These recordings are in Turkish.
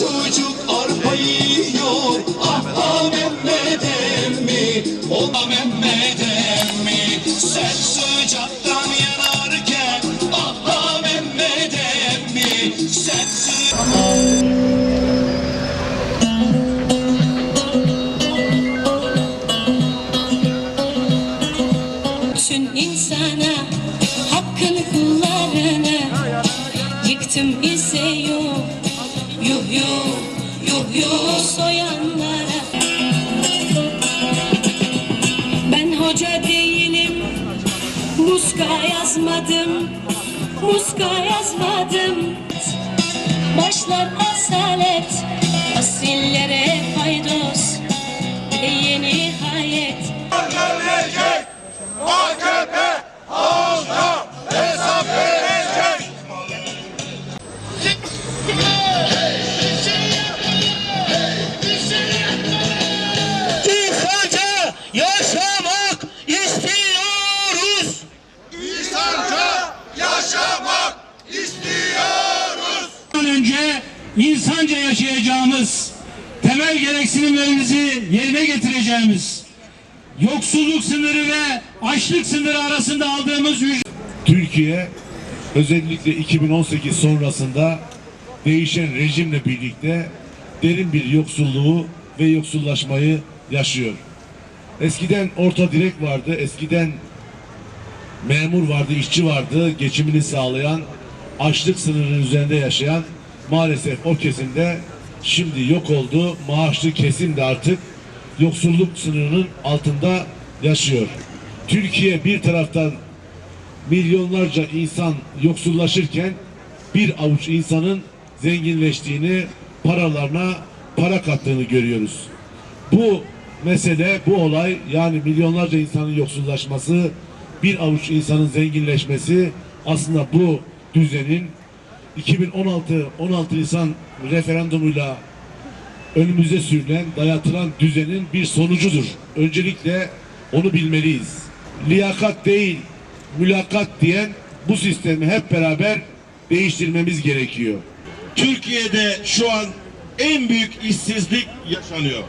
Show me to Ben hoca değilim muska yazmadım muska yazmadım. Başlar asalet asillere faydos Ey nihayet Gelecek AKP halka yerine getireceğimiz, yoksulluk sınırı ve açlık sınırı arasında aldığımız Türkiye özellikle 2018 sonrasında değişen rejimle birlikte derin bir yoksulluğu ve yoksullaşmayı yaşıyor. Eskiden orta direk vardı, eskiden memur vardı, işçi vardı, geçimini sağlayan, açlık sınırının üzerinde yaşayan maalesef o kesimde şimdi yok oldu. Maaşlı kesim de artık yoksulluk sınırının altında yaşıyor. Türkiye bir taraftan milyonlarca insan yoksullaşırken bir avuç insanın zenginleştiğini, paralarına para kattığını görüyoruz. Bu mesele, bu olay yani milyonlarca insanın yoksullaşması, bir avuç insanın zenginleşmesi aslında bu düzenin 2016 16 Nisan referandumuyla önümüze sürülen, dayatılan düzenin bir sonucudur. Öncelikle onu bilmeliyiz. Liyakat değil, mülakat diyen bu sistemi hep beraber değiştirmemiz gerekiyor. Türkiye'de şu an en büyük işsizlik yaşanıyor.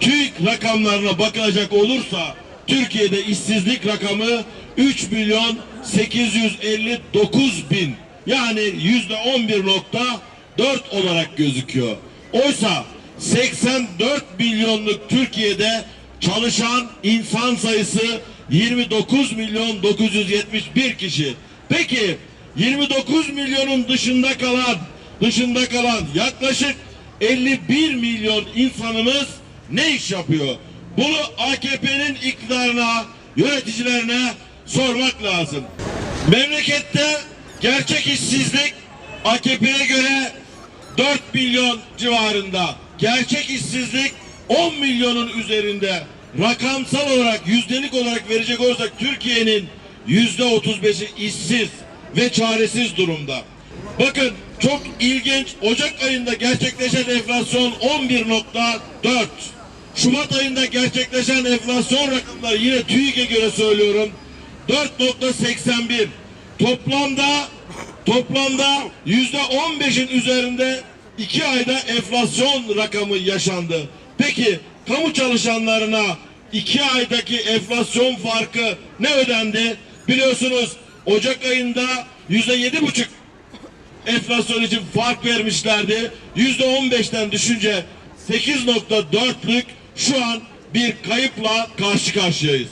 TÜİK rakamlarına bakılacak olursa Türkiye'de işsizlik rakamı 3 milyon 859 bin yani yüzde 11.4 olarak gözüküyor. Oysa 84 milyonluk Türkiye'de çalışan insan sayısı 29 milyon 971 kişi. Peki 29 milyonun dışında kalan dışında kalan yaklaşık 51 milyon insanımız ne iş yapıyor? Bunu AKP'nin iktidarına, yöneticilerine sormak lazım. Memlekette gerçek işsizlik AKP'ye göre 4 milyon civarında. Gerçek işsizlik 10 milyonun üzerinde. Rakamsal olarak, yüzdelik olarak verecek olursak Türkiye'nin yüzde 35'i işsiz ve çaresiz durumda. Bakın çok ilginç Ocak ayında gerçekleşen enflasyon 11.4. Şubat ayında gerçekleşen enflasyon rakamları yine TÜİK'e göre söylüyorum 4.81. Toplamda toplamda yüzde 15'in üzerinde iki ayda enflasyon rakamı yaşandı. Peki kamu çalışanlarına iki aydaki enflasyon farkı ne ödendi? Biliyorsunuz Ocak ayında yüzde yedi buçuk enflasyon için fark vermişlerdi. Yüzde on beşten düşünce 8.4'lük şu an bir kayıpla karşı karşıyayız.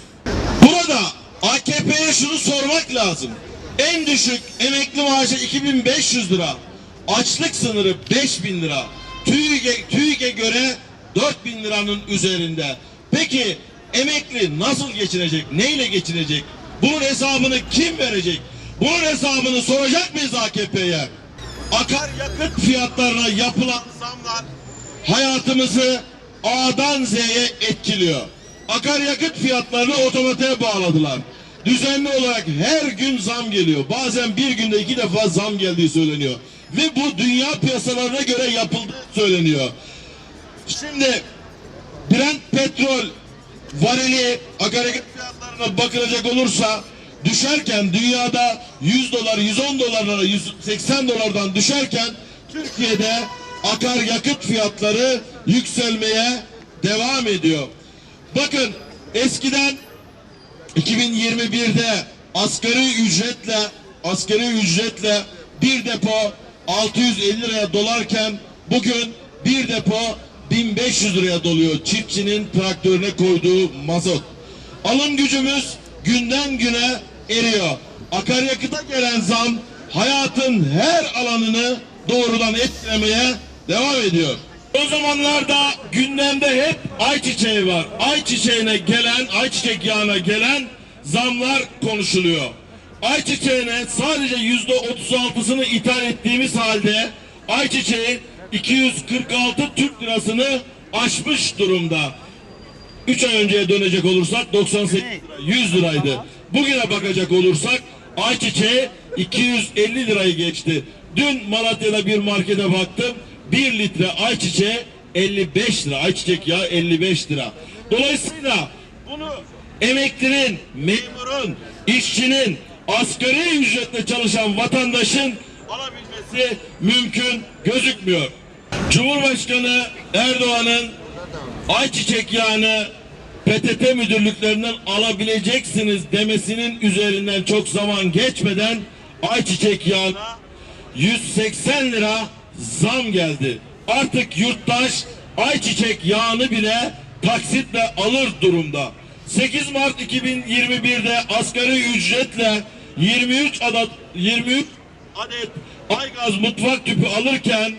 Burada AKP'ye şunu sormak lazım. En düşük emekli maaşı 2500 lira. Açlık sınırı 5000 lira. TÜİK'e TÜİK'e göre 4000 liranın üzerinde. Peki emekli nasıl geçinecek? Neyle geçinecek? Bunun hesabını kim verecek? Bunun hesabını soracak mıyız AKP'ye? Akaryakıt fiyatlarına yapılan zamlar hayatımızı A'dan Z'ye etkiliyor. Akaryakıt fiyatlarını otomatiğe bağladılar. Düzenli olarak her gün zam geliyor. Bazen bir günde iki defa zam geldiği söyleniyor. Ve bu dünya piyasalarına göre yapıldığı söyleniyor. Şimdi Brent petrol varili akaryakıt fiyatlarına bakılacak olursa düşerken dünyada 100 dolar 110 dolarlara 180 dolardan düşerken Türkiye'de akaryakıt fiyatları yükselmeye devam ediyor. Bakın eskiden 2021'de asgari ücretle asgari ücretle bir depo 650 liraya dolarken bugün bir depo 1500 liraya doluyor çiftçinin traktörüne koyduğu mazot. Alım gücümüz günden güne eriyor. Akaryakıta gelen zam hayatın her alanını doğrudan etkilemeye devam ediyor. O zamanlarda gündemde hep ayçiçeği var. Ayçiçeğine gelen, ayçiçek yağına gelen zamlar konuşuluyor. Ayçiçeğine sadece yüzde 36'sını ithal ettiğimiz halde ayçiçeği 246 Türk lirasını aşmış durumda. 3 ay önceye dönecek olursak 98 lira, 100 liraydı. Bugüne bakacak olursak ayçiçeği 250 lirayı geçti. Dün Malatya'da bir markete baktım. 1 litre ayçiçeği 55 lira. Ayçiçek yağı 55 lira. Dolayısıyla bunu emeklinin, memurun, işçinin, asgari ücretle çalışan vatandaşın alabilmesi mümkün gözükmüyor. Cumhurbaşkanı Erdoğan'ın ayçiçek yağını PTT müdürlüklerinden alabileceksiniz demesinin üzerinden çok zaman geçmeden ayçiçek yağına 180 lira zam geldi. Artık yurttaş ayçiçek yağını bile taksitle alır durumda. 8 Mart 2021'de asgari ücretle 23 adet 23 adet aygaz mutfak tüpü alırken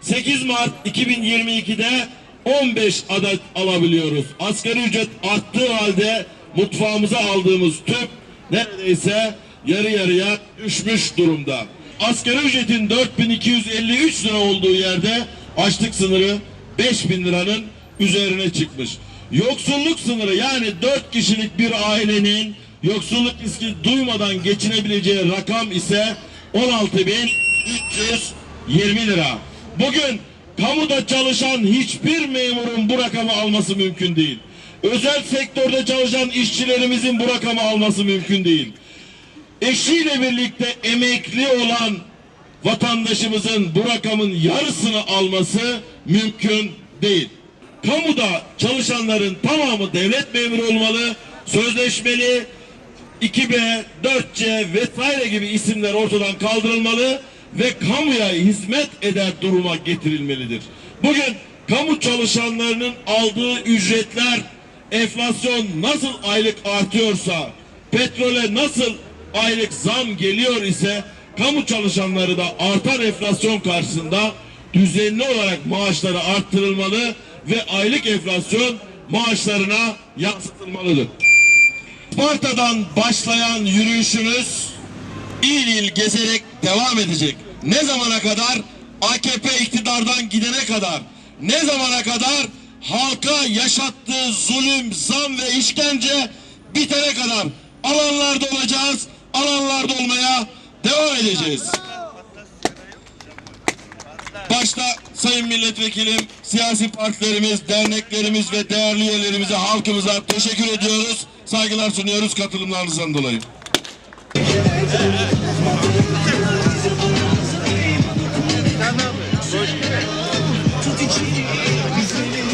8 Mart 2022'de 15 adet alabiliyoruz. Asgari ücret arttığı halde mutfağımıza aldığımız tüp neredeyse yarı yarıya düşmüş durumda. Asgari ücretin 4253 lira olduğu yerde açlık sınırı 5000 liranın üzerine çıkmış. Yoksulluk sınırı yani 4 kişilik bir ailenin yoksulluk riski duymadan geçinebileceği rakam ise 16.320 lira. Bugün kamuda çalışan hiçbir memurun bu rakamı alması mümkün değil. Özel sektörde çalışan işçilerimizin bu rakamı alması mümkün değil. Eşiyle birlikte emekli olan vatandaşımızın bu rakamın yarısını alması mümkün değil. Kamuda çalışanların tamamı devlet memuru olmalı, sözleşmeli, 2B, 4C vesaire gibi isimler ortadan kaldırılmalı ve kamuya hizmet eder duruma getirilmelidir. Bugün kamu çalışanlarının aldığı ücretler enflasyon nasıl aylık artıyorsa, petrole nasıl aylık zam geliyor ise kamu çalışanları da artan enflasyon karşısında düzenli olarak maaşları arttırılmalı ve aylık enflasyon maaşlarına yansıtılmalıdır. Sparta'dan başlayan yürüyüşümüz il il gezerek devam edecek. Ne zamana kadar? AKP iktidardan gidene kadar. Ne zamana kadar? Halka yaşattığı zulüm, zam ve işkence bitene kadar. Alanlarda olacağız, alanlarda olmaya devam edeceğiz. Başta Sayın Milletvekilim, siyasi partilerimiz, derneklerimiz ve değerli üyelerimize, halkımıza teşekkür ediyoruz. Saygılar sunuyoruz katılımlarınızdan dolayı. Tut içi, güzelim,